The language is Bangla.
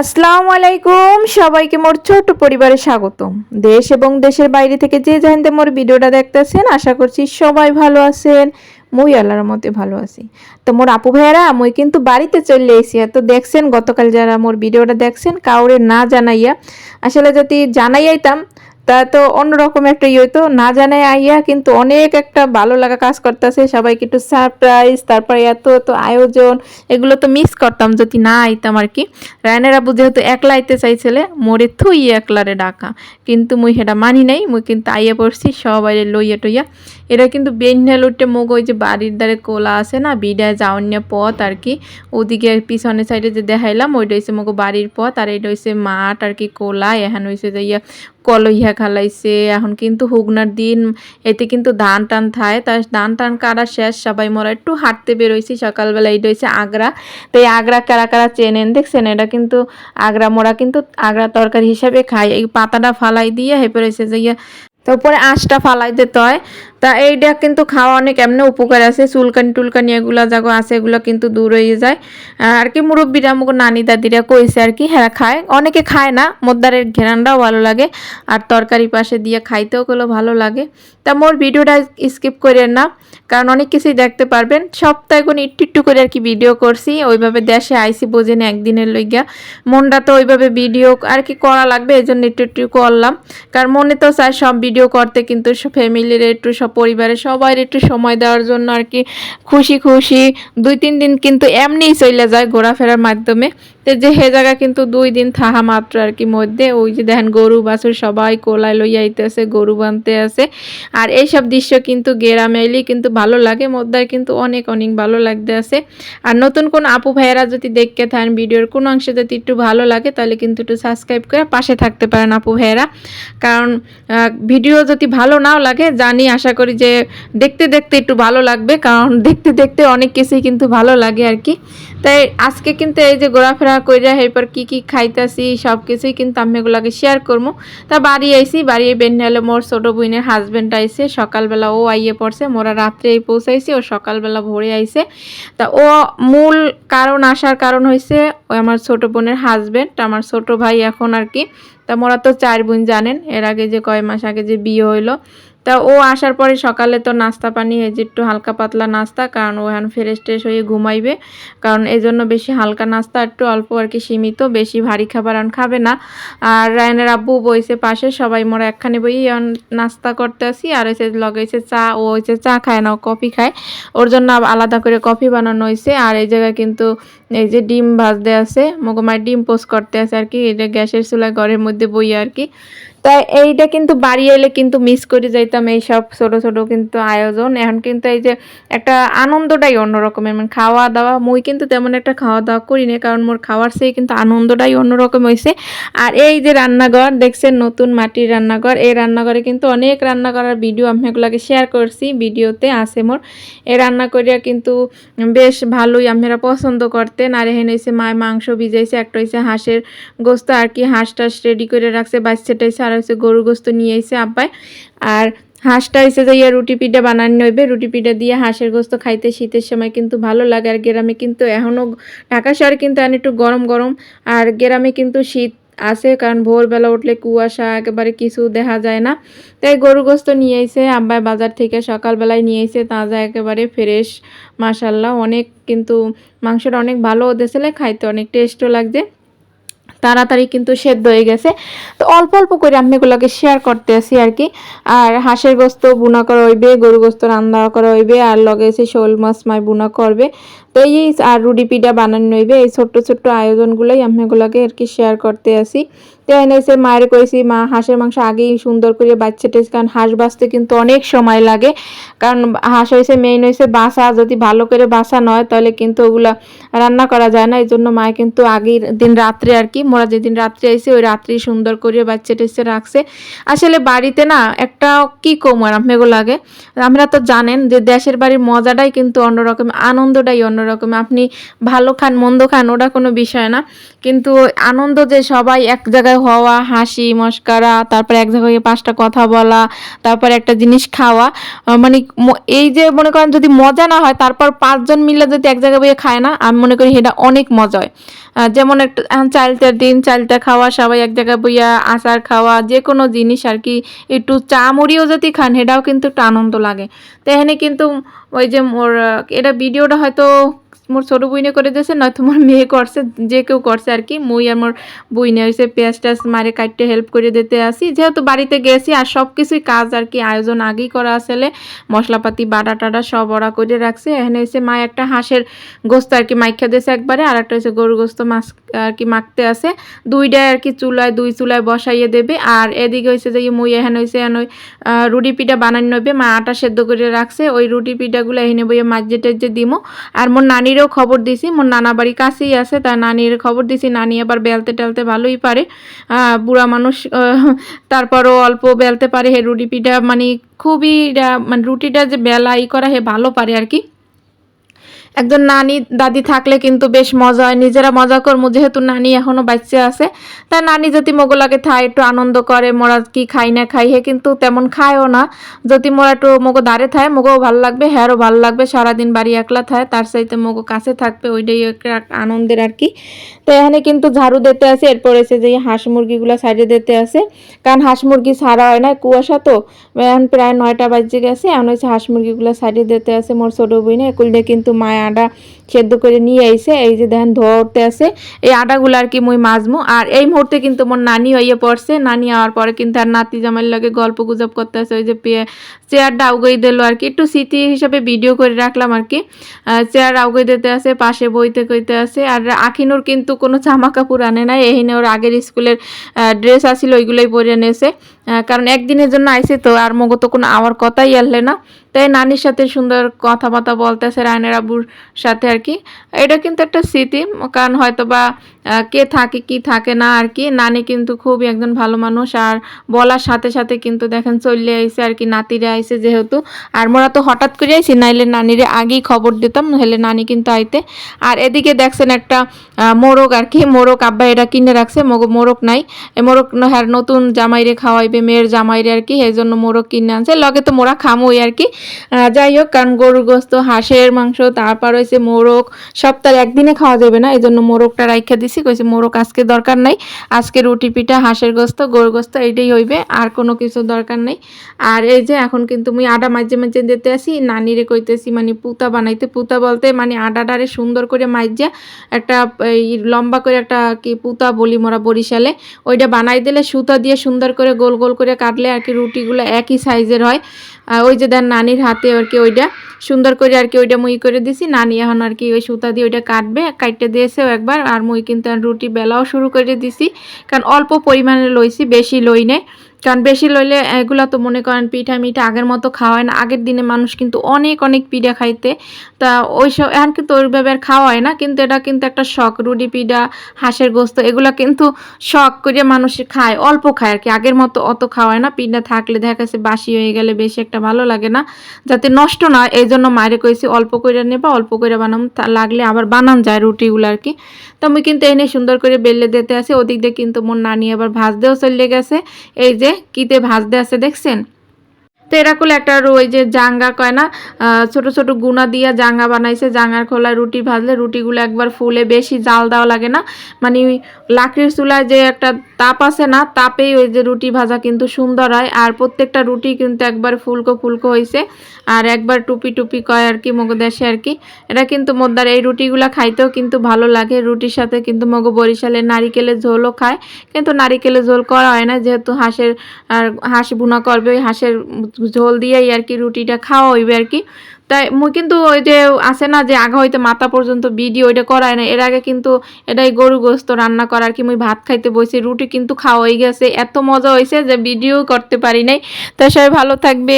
আসসালামু আলাইকুম। সবাইকে মোর ছোট পরিবারে স্বাগতম। দেশ এবং দেশের বাইরে থেকে যে জানতে মোর ভিডিওটা দেখতেছেন, আশা করছি সবাই ভালো আছেন। মুই আল্লাহর মতে ভালো আছি। তো মোর আপু ভাইয়ারা, মুই কিন্তু বাড়িতে চলে এসি তো দেখছেন, গতকাল যারা মোর ভিডিওটা দেখছেন, কাউরে না জানাইয়া, আসলে যদি জানাইয়াইতাম তা তো অন্যরকম একটা ইয়ে হইতো। না জানে আইয়া কিন্তু অনেক একটা ভালো লাগা কাজ করতেছে। সবাইকে একটু সারপ্রাইজ তারপরে এত এত আয়োজন, এগুলো তো মিস করতাম যদি না আইতাম আর কি। রায়নের আবু যেহেতু একলা আইতে চাইছিলে, মোরে থুই একলারে ডাকা। কিন্তু মুই সেটা মানি নাই, মুই কিন্তু আইয়া পড়ছি সবাই লইয়া টইয়া। এটা কিন্তু বেন্যাল উঠে মুগ, ওই যে বাড়ির দ্বারে কোলা আছে না বিডায় যাওয়ার পথ আর কি। ওদিকে পিছনের সাইডে যে দেখাইলাম, ওইটা হচ্ছে মুগো বাড়ির পথ, আর এটা হচ্ছে মাঠ আর কি কোলা। এখানে হয়েছে যে ইয়া কলইয়া খালাইছে। এখন কিন্তু হুগনার দিন, এতে কিন্তু ধান টান থায়। তার ধান টান কাটা শেষ, সবাই মোরা একটু হাঁটতে বেরোইছি। সকালবেলা এটা হচ্ছে আগ্রা। তো এই আগ্রা কারা কারা চেনেন দেখছেন? এটা কিন্তু আগ্রা মোরা কিন্তু আগ্রা তরকারি হিসাবে খাই এই পাতাটা ফালাই দিয়ে, হেপে রয়েছে যে ইয়া, তারপরে আঁশটা ফালাই দিতে হয়। তা এইটা কিন্তু খাওয়া অনেক এমনি উপকার আছে। চুলকানি টুলকানি এগুলো যাগো আছে, এগুলো কিন্তু দূর হয়ে যায়। আর কি মুরব্বীরা আমাকে নানি দাদিরা কইছে আর কি হ্যাঁ খায়। অনেকে খায় না, মোদ্দারের ঘেরানটাও ভালো লাগে, আর তরকারি পাশে দিয়ে খাইতেও গুলো ভালো লাগে। তা মোর ভিডিওটা স্কিপ করেন না, কারণ অনেক কিছুই দেখতে পারবেন। সপ্তাহে কোনো একটু একটু করে আর কি ভিডিও করছি, ওইভাবে দেশে আইসি বোঝেন একদিনের লইগা। মনটা তো ওইভাবে ভিডিও আর কি করা লাগবে এই জন্য একটু একটু করলাম। কারণ মনে তো চায় সব ভিডিও করতে কিন্তু ফ্যামিলির একটু সব পরিবারের সবাই একটু সময় দেওয়ার জন্য আর কি খুশি খুশি দুই তিন দিন কিন্তু এমনিই চলে যায় ঘোরাফেরার মাধ্যমে। তো যে হে জায়গা কিন্তু দুই দিন থাহা মাত্র আর কি মধ্যে, ওই যে দেখেন গরু বাছুর সবাই কোলায় লইয়া আইতেছে, গরু বানতে আছে। আর এইসব দৃশ্য কিন্তু গেরামে এলি কিন্তু ভালো লাগে, মদ্দার কিন্তু অনেক অনেক ভালো লাগতে আছে। আর নতুন কোন আপু ভাইয়েরা যদি দেখতে থাকেন ভিডিওর কোন অংশে যদি একটু ভালো লাগে, তাহলে কিন্তু একটু সাবস্ক্রাইব করে পাশে থাকতে পারেন আপু ভাইয়েরা। কারণ ভিডিও যদি ভালো নাও লাগে, জানি, আশা করি যে দেখতে দেখতে একটু ভালো লাগবে, কারণ দেখতে দেখতে অনেক কিছুই কিন্তু ভালো লাগে আর কি। তাই আজকে কিন্তু এই যে ঘোরাফেরা কইরা এরপর কি কি খাইতাছি সব কিছুই কিন্তু আমি এগুলাকে শেয়ার করব তা বাড়ি আইসি বাড়ি বেন্যালে মোর ছোট বোনের হাজব্যান্ড আইসে সকালবেলা ও আইয়ে পড়ছে, মোরা রাত্রে পৌঁছাইছি, ও সকালবেলা ভোরে আইসে তা ও মূল কারণ, আসার কারণ হয়েছে ও আমার ছোট বোনের হাজবেন্ড আমার ছোট ভাই এখন আর কি। তা মোরা তো চার বোন জানেন, এর আগে যে কয় মাস আগে যে বিয়ে হইল। তা ও আসার পরে সকালে তো নাস্তা পানি, এই যে একটু হালকা পাতলা নাস্তা, কারণ ও এখন ফ্রেশ ট্রেশ হয়ে ঘুমাইবে। কারণ এই জন্য বেশি হালকা নাস্তা, একটু অল্প আর কি সীমিত, বেশি ভারী খাবার আন খাবে না। আর রায়নের আব্বু বইছে পাশে, সবাই মোরা একখানে বই নাস্তা করতে আসি, আর হচ্ছে লগাইছে চা, ও হচ্ছে চা খায় না, ও কফি খায়। ওর জন্য আলাদা করে কফি বানানো হয়েছে আর এই জায়গায় কিন্তু এই যে ডিম ভাজ ভাজতে আছে মগমার ডিম পোস্ট করতে আছে আর কি এটা গ্যাসের চুলা ঘরের মধ্যে বইয়া আর কি। তাই এইটা কিন্তু বাড়ি এলে কিন্তু মিস করে যাইতাম এই সব ছোট ছোট কিন্তু আয়োজন। এখন কিন্তু এই যে একটা আনন্দটাই অন্যরকমের মানে খাওয়া দাওয়া মুই কিন্তু তেমন একটা খাওয়া দাওয়া করি না কারণ মোর খাওয়ার সেই কিন্তু আনন্দটাই অন্যরকম হয়েছে আর এই যে রান্নাঘর, দেখছেন নতুন মাটির রান্নাঘর। এই রান্নাঘরে কিন্তু অনেক রান্না করার ভিডিও আমি এগুলাকে শেয়ার করছি ভিডিওতে আছে মোর। এই রান্না করিয়া কিন্তু বেশ ভালোই আপনারা পছন্দ করতেন। আর এখানে হয়েছে মায় মাংস ভিজাইছে, একটা হয়েছে হাঁসের গোস্ত। আর কি হাঁস টাস রেডি করে রাখছে বাচ্চা টাইছে আর হচ্ছে গরুর গোস্ত নিয়ে আইছে আব্বাই। আর হাঁসটা এসে যাইয়া রুটি পিঠা বানানো হইবে। রুটি পিঠা দিয়ে হাঁসের গোস্ত খাইতে শীতের সময় কিন্তু ভালো লাগে। আর গ্রামে কিন্তু এখনও ঢাকা শহরে কিন্তু এখন একটু গরম গরম। আর গ্রামে কিন্তু শীত আছে, কারণ ভোরবেলা উঠলে কুয়াশা একেবারে কিছু দেখা যায় না। তাই গরু গোস্ত নিয়ে এসে আব্বাই বাজার থেকে সকালবেলায় নিয়ে এসে তাজা একেবারে ফ্রেশ মাসাল্লাহ অনেক কিন্তু মাংসটা অনেক ভালো দিয়েছিলে, খাইতে অনেক টেস্টও লাগছে। তাড়াতাড়ি কিন্তু সেদ্ধ হয়ে গেছে। তো অল্প অল্প করে আমি এগুলোকে শেয়ার করতে আসি আর কি। আর হাঁসের গোস্ত বুনা করা হইবে গরু গোস্ত রান্না করা হইবে আর লগে এসে শোল মাছ মাই বুনা করবে। তো এই আর রুটি পিঠা বানানো হইবে। এই ছোট্ট ছোট্ট আয়োজনগুলোই আমি এগুলোকে আর কি শেয়ার করতে আসি তো এনে এসে মায়ের কইছি, মা, হাঁসের মাংস আগেই সুন্দর করে বাচ্চা টেস কারণ হাঁস বাঁচতে কিন্তু অনেক সময় লাগে। কারণ হাঁস হয়েছে মেইন হয়েছে বাসা যদি ভালো করে বাসা নয় তাহলে কিন্তু ওগুলা রান্না করা যায় না। এই জন্য মায়ে কিন্তু আগের দিন রাত্রে আর কি, মোরা যেদিন রাত্রে আইসে ওই রাত্রেই সুন্দর করে বাচ্চা টেসে রাখছে। আসলে বাড়িতে না একটা কি কম আর আপনাকে লাগে? আমরা তো জানেন যে দেশের বাড়ির মজাটাই কিন্তু অন্যরকম, আনন্দটাই অন্যরকম। আপনি ভালো খান, মন্দ খান, ওটা কোনো বিষয় না। কিন্তু আনন্দ যে সবাই এক জায়গায় জায়গায় হওয়া, হাসি, মস্কারা, তারপরে এক জায়গায় গিয়ে পাঁচটা কথা বলা, তারপরে একটা জিনিস খাওয়া মানে এই যে মনে করেন যদি মজা না হয়, তারপর পাঁচজন মিলে যদি এক জায়গায় বইয়ে খায় না, আমি মনে করি এটা অনেক মজা হয়। যেমন একটা চালটার দিন চালটা খাওয়া, সবাই এক জায়গায় বইয়া আচার খাওয়া, যে কোনো জিনিস আর কি, একটু চা মুড়িও যদি খান, সেটাও কিন্তু একটু আনন্দ লাগে। তো কিন্তু ওই যে মোর এটা ভিডিওটা হয়তো মোর ছোটো বইনে করে দিয়েছে, নয়তো মোর মেয়ে করছে, যে কেউ করছে আর কি। মুই আর মোর বইনে হয়েছে পেঁয়াজ টেয়াজ মারে কাটতে হেল্প করে দিতে আসি। যেহেতু বাড়িতে গেছি আর সব কিছুই কাজ আর কি, আয়োজন আগেই করা আসলে মশলাপাতি, বাটা টাটা সব ওরা করে রাখছে। এখানে হচ্ছে মা একটা হাঁসের গোস্ত আর কি মাইখা দিয়েছে একবারে, আর একটা হচ্ছে গরুর গোস্ত মাছ আর কি মাখতে আছে দুইটাই আর কি চুলায়, দুই চুলায় বসাইয়ে দেবে। আর এদিকে হয়েছে যে মুই এখানে হয়েছে এখন রুটি পিঠা বানানো নেবে মা আটা সেদ্ধ করে রাখছে। ওই রুটি পিঠাগুলো এখানে বইয়ে মাঝে টাজ্যে দিমো। আর মোর নানিরও খবর দিছি। মোর নানা বাড়ি কাছেই আছে, তার নানির খবর দিছি। নানি আবার বেলতে টেলতে ভালোই পারে। বুড়া মানুষ তারপরও অল্প বেলতে পারে। হে রুটি পিঠা মানে খুবই মানে রুটিটা যে বেলা ই করা, হে ভালো পারে আর কি। একজন নানি, দাদি থাকলে কিন্তু বেশ মজা হয়। নিজেরা মজা করব যেহেতু নানি এখনও বাচ্চা আছে। তাই নানি যদি মোগলাকে থায় একটু আনন্দ করে, মোরা কি খাই না খাই হে কিন্তু তেমন খায়ও না। যদি মোরা একটু মোগো দাঁড়ে থায়, মোগও ভালো লাগবে, হ্যারও ভালো লাগবে, সারাদিন বাড়ি একলা থায়, তার সাথে মোগো কাছে থাকবে, ওইটাই আনন্দের আর কি। তো এখানে কিন্তু ঝাড়ু দিতে আছে, এরপর এসে যে হাঁস মুরগিগুলো সাইডে দিতে আছে। কারণ হাঁস মুরগি ছাড়া হয় না, কুয়াশা তো। এখন প্রায় নয়টা বাজে গেছে, এখন হচ্ছে হাঁস মুরগিগুলো সাইডে দিতে আছে, মোর ছোটো বইনে একুলটা কিন্তু মায় আটা সেদ্ধ করে নিয়ে আইছে। এই যে দেখেন ধোয়াতে আছে। এই আটাগুলো আর কি মুই মাজমু। আর এই মুহূর্তে কিন্তু মোর নানি হইয়ে পড়ছে। নানি হওয়ার পরে কিন্তু আর নাতি জামাইয়ের লাগে গল্প গুজব করতে আছে ওই যে চেয়ারটা আউগাই দিল আর কি। একটু স্মৃতি হিসাবে ভিডিও করে রাখলাম আর কি। চেয়ার আউগাই দিতে আছে পাশে বইতে কইতে আছে। আর আখিনুর কিন্তু কোনো জামা কাপড় আনে নাই। এহিনে ওর আগের স্কুলের ড্রেস আসিল ওইগুলোই পরে আহ, কারণ একদিনের জন্য আইসে তো আর মগো তো কোনো আমার কথাই আনলে না। তাই নানির সাথে সুন্দর কথাবার্তা বলতেছে রায়নের আবুর সাথে আর কি। এটা কিন্তু একটা স্মৃতি, কারণ হয়তো বা কে থাকে, কি থাকে না আর কি। নানি কিন্তু খুবই একজন ভালো মানুষ আর বলার সাথে সাথে কিন্তু দেখেন চললে আইসে আর কি, নাতিরে আইসে যেহেতু। আর মোরা তো হঠাৎ করে আইছি, নাইলে নানিরে আগেই খবর দিতাম নাহলে নানি কিন্তু আইতে। আর এদিকে দেখছেন একটা মোরগ আর কি, মোরগ আব্বা এটা কিনে রাখছে মোরগ নাই। মোরগ হ্যাঁ নতুন জামাইরে খাওয়াইবে, মেয়ের জামাইরে আর কি এই জন্য মোরগ কিনে আনছে। লগে তো মোরা খামোই আর কি। যাই হোক, কারণ গরুর গোস্ত, হাঁসের মাংস, তারপর হয়েছে মোরগ, সপ্তাহে একদিনে খাওয়া যাবে না এই জন্য মোরগটা রাইখা দিছি, কইছে মোরগ আজকে দরকার নাই, আজকে রুটি পিঠা, হাঁসের গোস্ত, গরুর গোস্ত, এইটাই হইবে, আর কোনো কিছু দরকার নেই। আর এই যে এখন কিন্তু মুই আটা মাঝে মাঝে দিতে আসি, নানিরে কইতেছি মানে পুতা বানাইতে, পুতা বলতে মানে আটাটারে সুন্দর করে মাইজা একটা, এই লম্বা করে একটা কি পুতা বলি মোরা বরিশালে, ওইটা বানাই দিলে সুতা দিয়ে সুন্দর করে গোল গোল করে কাটলে আর কি রুটিগুলো একই সাইজের হয়। ওই যে দেন নানির হাতে আর কি ওইটা সুন্দর করে আর কি ওইটা মুই করে দিছি। নানি এখন আর কি ওই সুতা দিয়ে ওইটা কাটবে, কাটতে দিয়েছেও একবার। আর মুই কিন্তু রুটি বেলাও শুরু করে দিছি। কারণ অল্প পরিমাণে লইছি, বেশি লই নেই। কারণ বেশি লইলে এগুলা তো মনে করেন পিঠা মিঠা আগের মতো খাওয়ায় না। আগের দিনে মানুষ কিন্তু অনেক অনেক পিঠা খাইতে। তা ওই সব এখন কিন্তু ওইভাবে আর খাওয়ায় না। কিন্তু এটা কিন্তু একটা শখ, রুটি পিঠা, হাঁসের গোস্ত, এগুলা কিন্তু শখ করে মানুষ খায়, অল্প খায় আর কি। আগের মতো অত খাওয়ায় না। পিঠা থাকলে দেখা গেছে বাসি হয়ে গেলে বেশি একটা ভালো লাগে না। যাতে নষ্ট না এই জন্য মায়ের কইছি অল্প করে নেবা, অল্প করে বানাম। লাগলে আবার বানান যায় রুটিগুলো আর কি। তো আমি কিন্তু এনে সুন্দর করে বেলে দিতে আছে ওদিক দিয়ে কিন্তু মোর নানি আবার ভাজ ভাজতেও চলে গেছে। এই যে কিতে ভাজতে আছে দেখছেন? তো এরকম একটা আর ওই যে জাঙ্গা কয় না ছোট ছোট গুনা দিয়া জাঙ্গা বানাইছে, জাঙ্গার খোলায় রুটি ভাজলে রুটিগুলো একবার ফুলে বেশি জাল দেওয়া লাগে না। মানে লাকড়ির চুলায় যে একটা তাপ আছে না, তাপেই ওই যে রুটি ভাজা কিন্তু সুন্দর হয়। আর প্রত্যেকটা রুটি কিন্তু একবার ফুলকো ফুলকো হয়েছে আর একবার টুপি টুপি কয় আর কি, মগো দেশে আর কি। এটা কিন্তু মোদ্দার, এই রুটিগুলো খাইতেও কিন্তু ভালো লাগে। রুটির সাথে কিন্তু মগো বরিশালের নারিকেলের ঝোলও খায়। কিন্তু নারিকেলের ঝোল করা হয় না, যেহেতু হাঁসের, আর হাঁস বুনা করবে, ওই হাঁসের ঝোল দিয়েই আর কি রুটিটা খাওয়া হইবে আর কি। তাই মুই কিন্তু ওই যে আছে না যে আগে হইতে মাথা পর্যন্ত ভিডিও ওইটা করায় না এর আগে কিন্তু এটাই গরু গোস্ত রান্না করার কি মুই ভাত খাইতে বসে রুটি কিন্তু খাওয়া হয়ে গেছে, এত মজা হয়েছে যে ভিডিও করতে পারি নাই। তাই সবাই ভালো থাকবে।